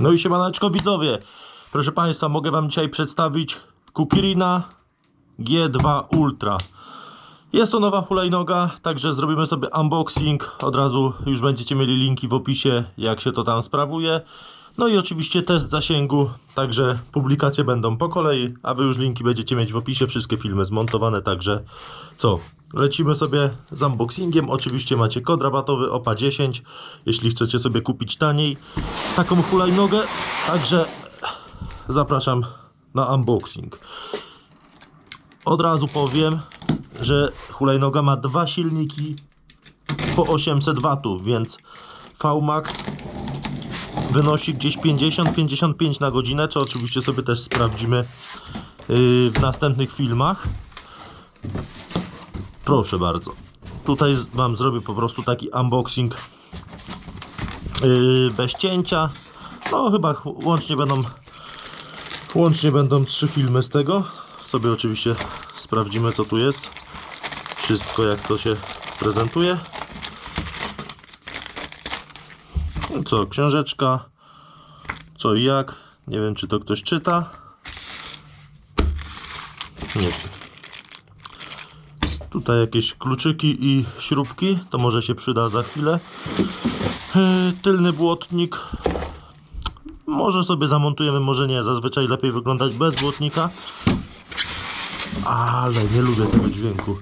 No i siemaneczko widzowie. Proszę Państwa, mogę Wam dzisiaj przedstawić Kukirina G2 Ultra. Jest to nowa hulajnoga, także zrobimy sobie unboxing. Od razu już będziecie mieli linki w opisie, jak się to tam sprawuje. No i oczywiście test zasięgu, także publikacje będą po kolei, a Wy już linki będziecie mieć w opisie, wszystkie filmy zmontowane, także co? Lecimy sobie z unboxingiem. Oczywiście macie kod rabatowy OPA 10, jeśli chcecie sobie kupić taniej taką hulajnogę. Także zapraszam na unboxing. Od razu powiem, że hulajnoga ma dwa silniki po 800 W, więc VMAX wynosi gdzieś 50-55 na godzinę, co oczywiście sobie też sprawdzimy yy, w następnych filmach. Proszę bardzo. Tutaj Wam zrobię po prostu taki unboxing yy, bez cięcia. No chyba ch- łącznie będą łącznie będą trzy filmy z tego. Sobie oczywiście sprawdzimy co tu jest. Wszystko jak to się prezentuje. No Co, książeczka. Co i jak. Nie wiem czy to ktoś czyta. Nie. Tutaj jakieś kluczyki i śrubki, to może się przyda za chwilę. Yy, Tylny błotnik. Może sobie zamontujemy, może nie. Zazwyczaj lepiej wyglądać bez błotnika. Ale nie lubię tego dźwięku.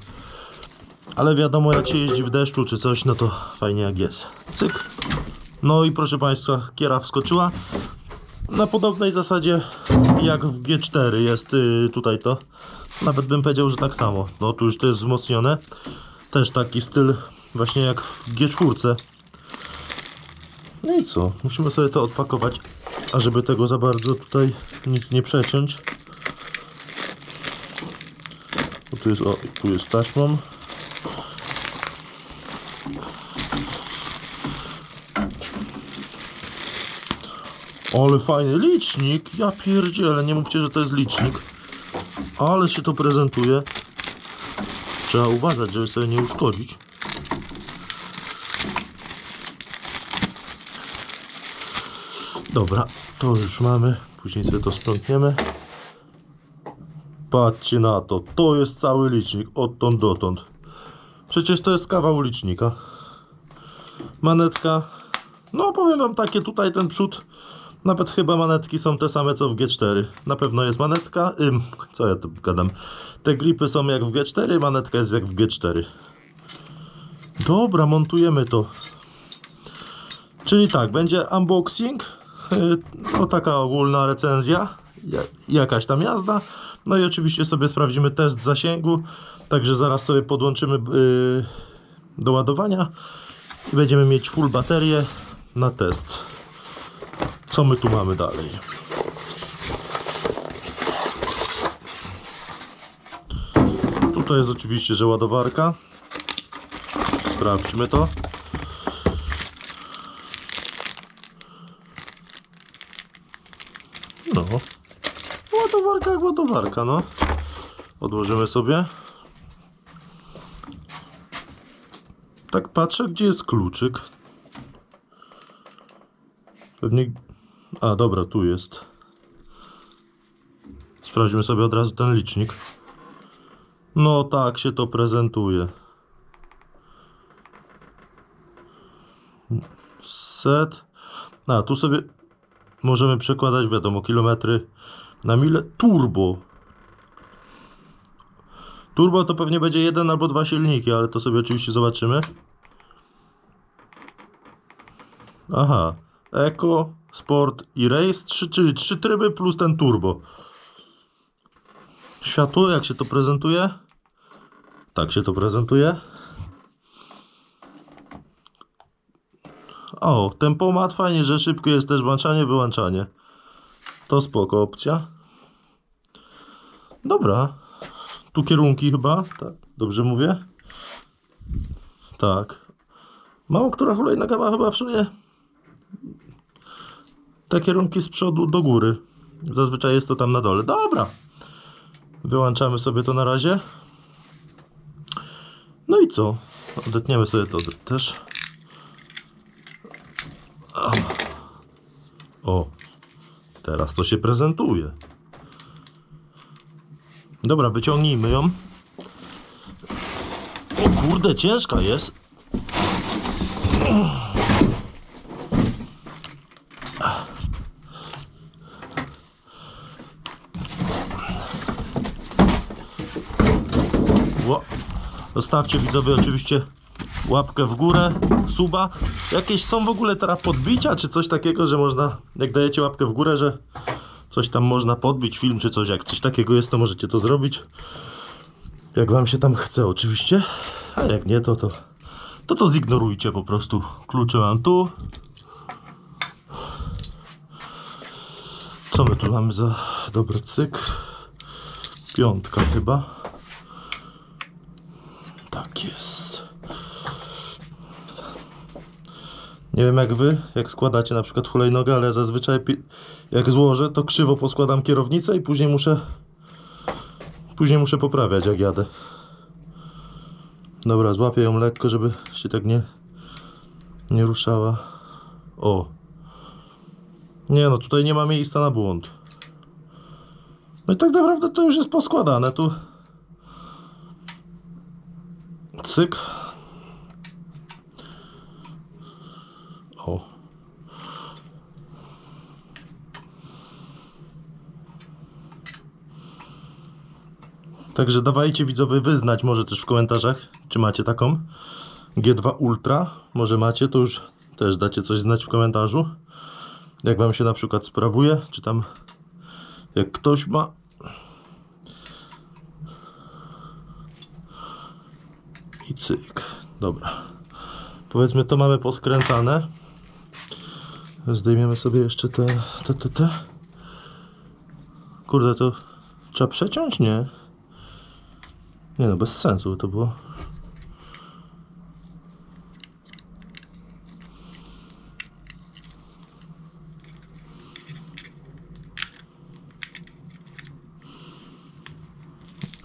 Ale wiadomo, jak się jeździ w deszczu czy coś, no to fajnie jak jest. Cyk. No i proszę Państwa, kiera wskoczyła. Na podobnej zasadzie jak w G4 jest yy, tutaj to. Nawet bym powiedział, że tak samo. No tu już to jest wzmocnione. Też taki styl właśnie jak w G4. No i co? Musimy sobie to odpakować, a żeby tego za bardzo tutaj nic nie przeciąć. Tu jest, o, tu jest taśmą. Ale fajny licznik. Ja pierdzielę, nie mówcie, że to jest licznik. Ale się to prezentuje. Trzeba uważać, żeby sobie nie uszkodzić. Dobra, to już mamy. Później sobie to sprzątniemy. Patrzcie na to. To jest cały licznik. Odtąd dotąd. Przecież to jest kawał licznika. Manetka. No powiem wam takie tutaj ten przód. Nawet chyba manetki są te same co w G4. Na pewno jest manetka. Ym, co ja tu gadam? Te gripy są jak w G4, manetka jest jak w G4. Dobra, montujemy to. Czyli tak, będzie unboxing. Yy, No taka ogólna recenzja. ja- Jakaś tam jazda. No i oczywiście sobie sprawdzimy test zasięgu. Także zaraz sobie podłączymy yy, do ładowania. I będziemy mieć full baterię na test. Co my tu mamy dalej? Tutaj jest oczywiście, że ładowarka. Sprawdźmy to. No. Ładowarka jak ładowarka, no. Odłożymy sobie. Tak patrzę, gdzie jest kluczyk. Pewnie... A, dobra, tu jest. Sprawdźmy sobie od razu ten licznik. No tak się to prezentuje. Set. A, tu sobie możemy przekładać, wiadomo, kilometry na mile. Turbo. Turbo to pewnie będzie jeden albo dwa silniki, ale to sobie oczywiście zobaczymy. Aha. Eco, Sport i Race, trzy, czyli trzy tryby plus ten turbo. Światło, jak się to prezentuje? Tak się to prezentuje. O, tempomat, fajnie, że szybko jest też włączanie, wyłączanie. To spoko opcja. Dobra. Tu kierunki chyba, tak? Dobrze mówię? Tak. Mało która hulajnoga ma chyba w sumie te kierunki z przodu do góry. Zazwyczaj jest to tam na dole. Dobra. Wyłączamy sobie to na razie. No i co? Odetniemy sobie to też. O. Teraz to się prezentuje. Dobra, wyciągnijmy ją. O kurde, ciężka jest. Zostawcie widzowie oczywiście łapkę w górę, suba. Jakieś są w ogóle teraz podbicia, czy coś takiego, że można, jak dajecie łapkę w górę, że coś tam można podbić, film czy coś, jak coś takiego jest, to możecie to zrobić. Jak wam się tam chce oczywiście, a jak nie, to to, to, to zignorujcie po prostu. Klucze mam tu. Co my tu mamy za dobry cyk? Piątka chyba. Tak jest. Nie wiem jak wy, jak składacie na przykład hulajnogę, ale zazwyczaj jak złożę, to krzywo poskładam kierownicę i później muszę później muszę poprawiać jak jadę. Dobra, złapię ją lekko, żeby się tak nie nie ruszała. O. Nie no, tutaj nie ma miejsca na błąd. No i tak naprawdę to już jest poskładane. Tu Cyk. Także dawajcie widzowie wyznać może też w komentarzach, czy macie taką G2 Ultra. Może macie, to już też dacie coś znać w komentarzu. Jak wam się na przykład sprawuje, czy tam jak ktoś ma i cyk. Dobra. Powiedzmy to mamy poskręcane. Zdejmiemy sobie jeszcze te, te, te, te. Kurde, to trzeba przeciąć? Nie. Nie no, bez sensu to było.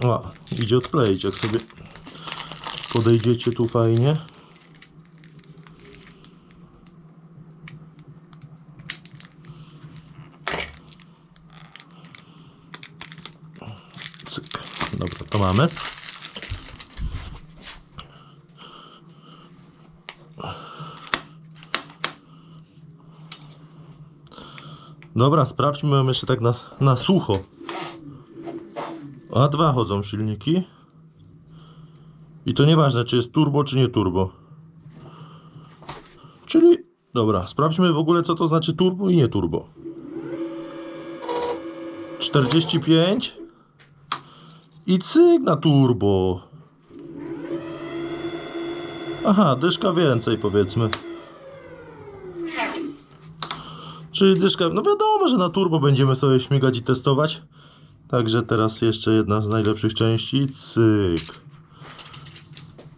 O, idzie odkleić, jak sobie podejdziecie tu fajnie. Cyk. Dobra, to mamy. Dobra, sprawdźmy ją jeszcze tak na, na sucho. A dwa chodzą silniki. I to nieważne, czy jest turbo, czy nie turbo. Czyli, dobra, sprawdźmy w ogóle, co to znaczy turbo i nie turbo. 45 i cyk na turbo. Aha, dyszka więcej powiedzmy. Czyli dyszka, no wiadomo, że na turbo będziemy sobie śmigać i testować. Także teraz jeszcze jedna z najlepszych części. Cyk.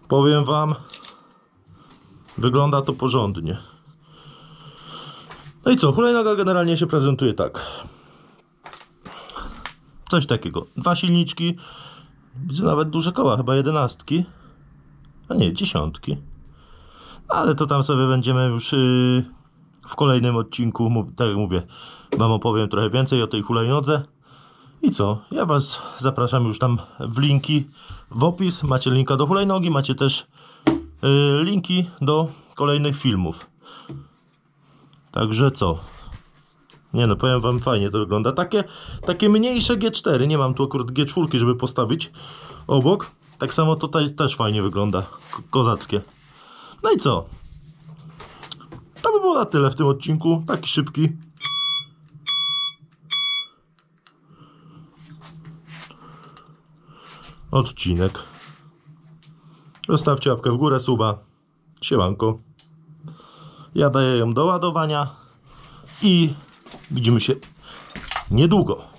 Powiem wam, wygląda to porządnie. No i co, hulajnoga generalnie się prezentuje tak. Coś takiego. Dwa silniczki. Widzę nawet duże koła, chyba jedenastki. A nie, dziesiątki. Ale to tam sobie będziemy już yy, w kolejnym odcinku, tak jak mówię, wam opowiem trochę więcej o tej hulajnodze. I co? Ja Was zapraszam już tam w linki w opis. Macie linka do hulajnogi, macie też y, linki do kolejnych filmów. Także co? Nie no, powiem Wam fajnie to wygląda. Takie, takie mniejsze G4. Nie mam tu akurat G4, żeby postawić obok. Tak samo tutaj też fajnie wygląda. Ko- Kozackie. No i co? To by było na tyle w tym odcinku. Taki szybki. odcinek. Zostawcie łapkę w górę, suba. Siemanko. Ja daję ją do ładowania i widzimy się niedługo.